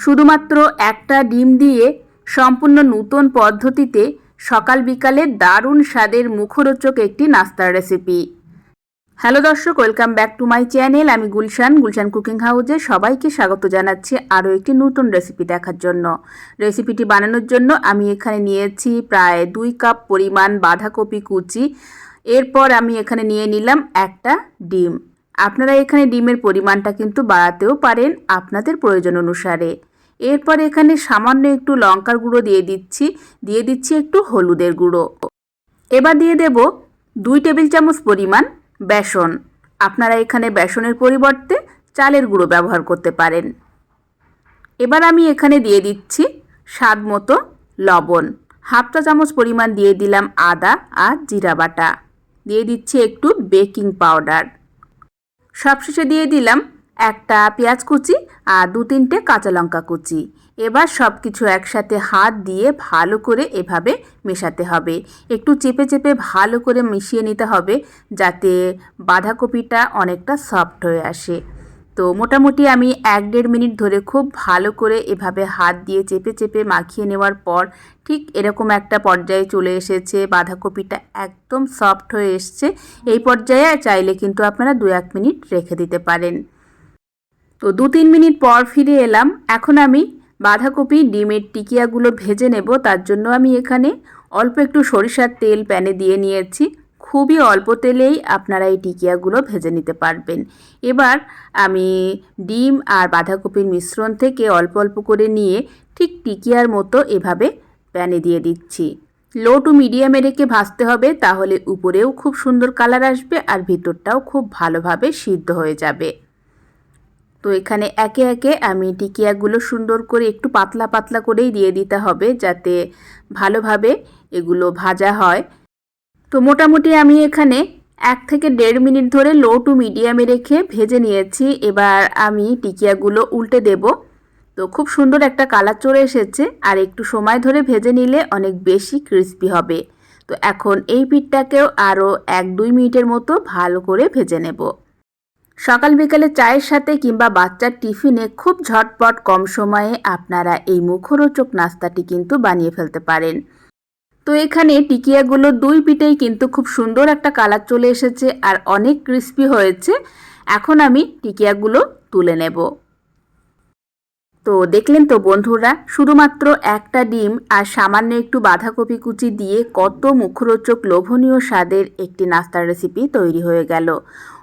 শুধুমাত্র একটা ডিম দিয়ে সম্পূর্ণ নূতন পদ্ধতিতে সকাল বিকালে দারুণ স্বাদের মুখরোচক একটি নাস্তার রেসিপি হ্যালো দর্শক welcome back to my channel আমি গুলশান গুলশান কুকিং হাউসে সবাইকে স্বাগত জানাচ্ছি আরও একটি নতুন রেসিপি দেখার জন্য। রেসিপিটি বানানোর জন্য আমি এখানে নিয়েছি প্রায় দুই কাপ পরিমাণ বাঁধাকপি কুচি। এরপর আমি এখানে নিয়ে নিলাম একটা ডিম। আপনারা এখানে ডিমের পরিমাণটা কিন্তু বাড়াতেও পারেন আপনাদের প্রয়োজন অনুসারে। এরপর এখানে সামান্য একটু লঙ্কার গুঁড়ো দিয়ে দিচ্ছি দিয়ে দিচ্ছি একটু হলুদের গুঁড়ো। এবার দিয়ে দেব দুই টেবিল চামচ পরিমাণ বেসন। আপনারা এখানে বেসনের পরিবর্তে চালের গুঁড়ো ব্যবহার করতে পারেন। এবার আমি এখানে দিয়ে দিচ্ছি স্বাদ মতো লবণ। হাফ চা চামচ পরিমাণ দিয়ে দিলাম আদা আর জিরা বাটা। দিয়ে দিচ্ছি একটু বেকিং পাউডার। সবশেষে দিয়ে দিলাম একটা পেঁয়াজ কুচি আর দু তিনটে কাঁচা লঙ্কা কুচি। এবার সব কিছু একসাথে হাত দিয়ে ভালো করে এভাবে মেশাতে হবে। একটু চেপে চেপে ভালো করে মিশিয়ে নিতে হবে যাতে বাঁধাকপিটা অনেকটা সফট হয়ে আসে। তো মোটামুটি আমি এক দেড় মিনিট ধরে খুব ভালো করে এভাবে হাত দিয়ে চেপে চেপে মাখিয়ে নেওয়ার পর ঠিক এরকম একটা পর্যায়ে চলে এসেছে, বাঁধাকপিটা একদম সফট হয়ে এসছে। এই পর্যায়ে চাইলে কিন্তু আপনারা দু এক মিনিট রেখে দিতে পারেন। তো দু তিন মিনিট পর ফিরে এলাম। এখন আমি বাঁধাকপি, ডিমের টিকিয়াগুলো ভেজে নেব। তার জন্য আমি এখানে অল্প একটু সরিষার তেল প্যানে দিয়ে নিয়েছি। খুবই অল্প তেলেই আপনারা এই টিকিয়াগুলো ভেজে নিতে পারবেন। এবার আমি ডিম আর বাঁধাকপির মিশ্রণ থেকে অল্প অল্প করে নিয়ে ঠিক টিকিয়ার মতো এভাবে প্যানে দিয়ে দিচ্ছি। লো টু মিডিয়ামে রেখে ভাজতে হবে, তাহলে উপরেও খুব সুন্দর কালার আসবে আর ভিতরটাও খুব ভালোভাবে সিদ্ধ হয়ে যাবে। তো এখানে একে একে আমি টিকিয়াগুলো সুন্দর করে একটু পাতলা পাতলা করেই দিয়ে দিতে হবে যাতে ভালোভাবে এগুলো ভাজা হয়। তো মোটামুটি আমি এখানে এক থেকে দেড় মিনিট ধরে লো টু মিডিয়ামে রেখে ভেজে নিয়েছি। এবার আমি টিকিয়াগুলো উল্টে দেব। তো খুব সুন্দর একটা কালার চলে এসেছে আর একটু সময় ধরে ভেজে নিলে অনেক বেশি ক্রিস্পি হবে। তো এখন এই পিঠটাকেও আরও এক দুই মিনিটের মতো ভালো করে ভেজে নেব। সকাল বিকালে চায়ের সাথে কিংবা বাচ্চার টিফিনে খুব ঝটপট কম সময়ে আপনারা এই মুখরোচক নাস্তাটি কিন্তু বানিয়ে ফেলতে পারেন। তো এখানে টিকিয়াগুলো দুই পিঠেই কিন্তু খুব সুন্দর একটা কালার চলে এসেছে আর অনেক ক্রিস্পি হয়েছে। এখন আমি টিকিয়াগুলো তুলে নেব। তো দেখলেন তো বন্ধুরা, শুধুমাত্র একটা ডিম আর সামান্য একটু বাঁধাকপি কুচি দিয়ে কত মুখরোচক লোভনীয় স্বাদের একটি নাস্তার রেসিপি তৈরি হয়ে গেল।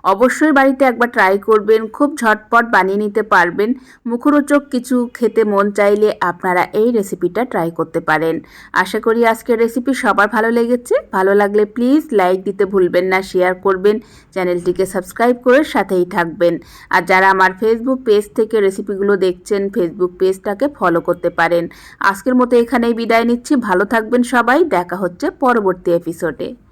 অবশ্যই বাড়িতে একবার ট্রাই করবেন, খুব ঝটপট বানিয়ে নিতে পারবেন। মুখরোচক কিছু খেতে মন চাইলে আপনারা এই রেসিপিটা ট্রাই করতে পারেন। আশা করি আজকের রেসিপি সবার ভালো লেগেছে। ভালো লাগলে প্লিজ লাইক দিতে ভুলবেন না শেয়ার করবেন, চ্যানেলটিকে সাবস্ক্রাইব করে সাথেই থাকবেন। আর যারা আমার ফেসবুক পেজ থেকে রেসিপিগুলো দেখছেন ফেসবুক পেজটাকে ফলো করতে পারেন। আজকের মতো এখানেই বিদায় নিচ্ছি। ভালো থাকবেন সবাই। দেখা হচ্ছে পরবর্তী এপিসোডে